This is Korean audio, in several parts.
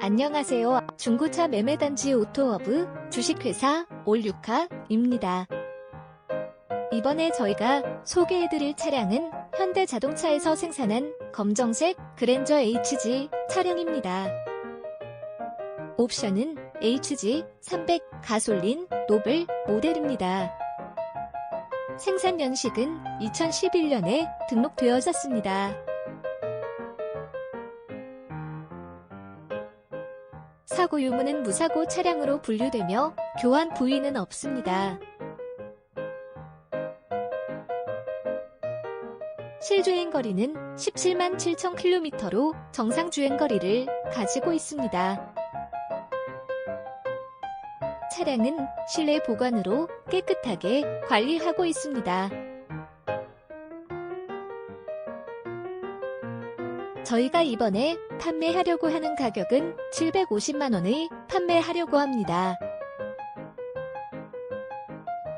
안녕하세요. 중고차 매매단지 오토허브 주식회사 올유카입니다. 이번에 저희가 소개해드릴 차량은 현대자동차에서 생산한 검정색 그랜저 HG 차량입니다. 옵션은 HG 300 가솔린 노블 모델입니다. 생산 연식은 2011년에 등록되어졌습니다. 사고 유무는 무사고 차량으로 분류되며 교환 부위는 없습니다. 실주행 거리는 17만 7천 킬로미터로 정상 주행 거리를 가지고 있습니다. 차량은 실내 보관으로 깨끗하게 관리하고 있습니다. 저희가 이번에 판매하려고 하는 가격은 750만원의 판매하려고 합니다.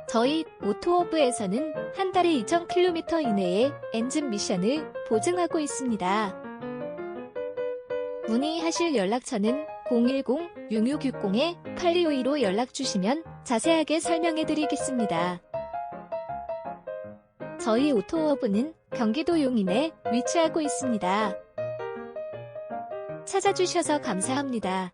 저희 오토오브에서는 한 달에 2,000km 이내에 엔진 미션을 보증하고 있습니다. 문의하실 연락처는 010-6660-8252로 연락 주시면 자세하게 설명해 드리겠습니다. 저희 오토워브는 경기도 용인에 위치하고 있습니다. 찾아주셔서 감사합니다.